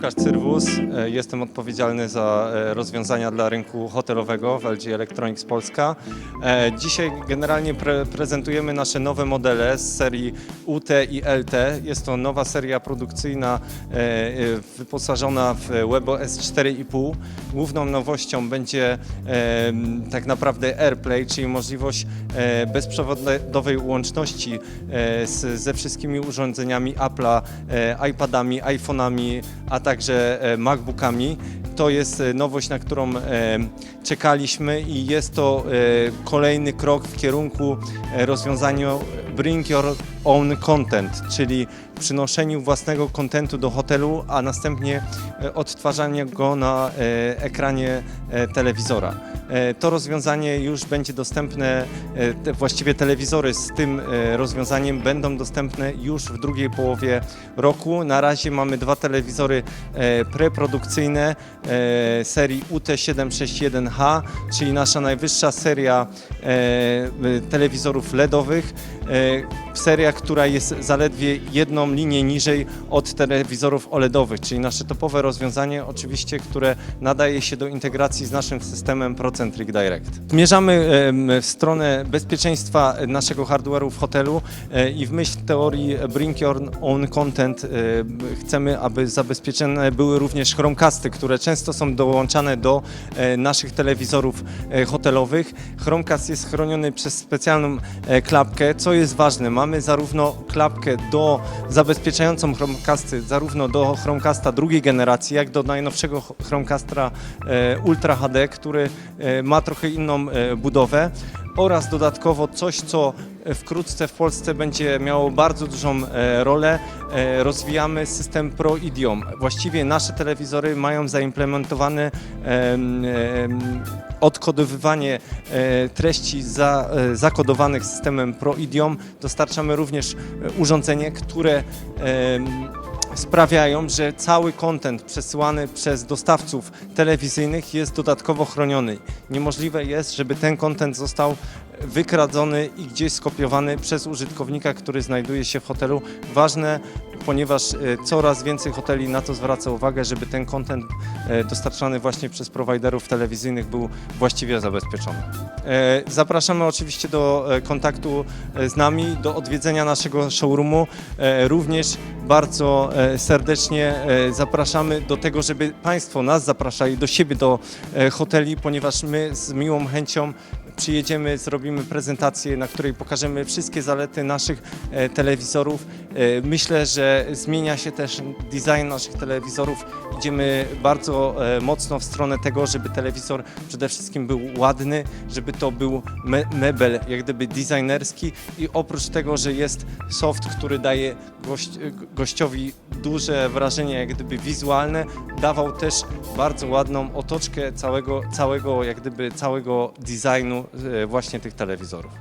Łukasz Cyrwus, e, jestem odpowiedzialny za e, rozwiązania dla rynku hotelowego w LG Electronics Polska. E, Dzisiaj generalnie pre prezentujemy nasze nowe modele z serii UT i LT. Jest to nowa seria produkcyjna wyposażona w WebOS 4.5. Główną nowością będzie tak naprawdę AirPlay, czyli możliwość bezprzewodowej łączności ze wszystkimi urządzeniami Apple'a, iPadami, iPhone'ami, a także e, MacBookami. To jest e, nowość, na którą e, czekaliśmy i jest to kolejny krok w kierunku rozwiązania Bring Your Own Content, czyli przynoszeniu własnego kontentu do hotelu, a następnie e, odtwarzania go na e, ekranie e, telewizora. To rozwiązanie już będzie dostępne, te, właściwie telewizory z tym rozwiązaniem będą dostępne już w drugiej połowie roku. Na razie mamy dwa telewizory preprodukcyjne serii UT761H, czyli nasza najwyższa seria telewizorów LEDowych. Bye. E, Seria, która jest zaledwie jedną linię niżej od telewizorów OLEDowych, czyli nasze topowe rozwiązanie, oczywiście, które nadaje się do integracji z naszym systemem Procentric Direct. Zmierzamy em, w stronę bezpieczeństwa naszego hardware'u w hotelu e, i w myśl teorii Bring Your Own Content e, chcemy, aby zabezpieczone były również Chromecasty, które często są dołączane do e, naszych telewizorów hotelowych. Chromecast jest chroniony przez specjalną klapkę, co jest ważne. Mamy zarówno klapkę do zabezpieczającą Chromecasty, zarówno do Chromecasta drugiej generacji, jak do najnowszego Chromecasta e, Ultra HD, który e, ma trochę inną e, budowę oraz dodatkowo coś, co wkrótce w Polsce będzie miało bardzo dużą e, rolę. E, Rozwijamy system Pro Idiom. Właściwie nasze telewizory mają em, odkodowywanie e, treści za, e, zakodowanych systemem Pro Idiom. Dostarczamy również e, urządzenie, które sprawiają, że cały kontent przesyłany przez dostawców telewizyjnych jest dodatkowo chroniony. Niemożliwe jest, żeby ten kontent został wykradzony i gdzieś skopiowany przez użytkownika, który znajduje się w hotelu. Ważne, ponieważ e, coraz więcej hoteli na to zwraca uwagę, żeby ten kontent e, dostarczany właśnie przez prowajderów telewizyjnych był właściwie zabezpieczony. E, Zapraszamy oczywiście do kontaktu z nami, do odwiedzenia naszego showroomu. Również bardzo serdecznie zapraszamy do tego, żeby Państwo nas zapraszali do siebie, do hoteli, ponieważ my z miłą chęcią przyjedziemy, zrobimy prezentację, na której pokażemy wszystkie zalety naszych e, telewizorów. E, Myślę, że zmienia się też design naszych telewizorów. Idziemy bardzo e, mocno w stronę tego, żeby telewizor przede wszystkim był ładny, żeby to był me mebel jak gdyby designerski i oprócz tego, że jest soft, który daje gościowi duże wrażenie jak gdyby wizualne, dawał też bardzo ładną otoczkę całego, całego jak gdyby całego designu właśnie tych telewizorów.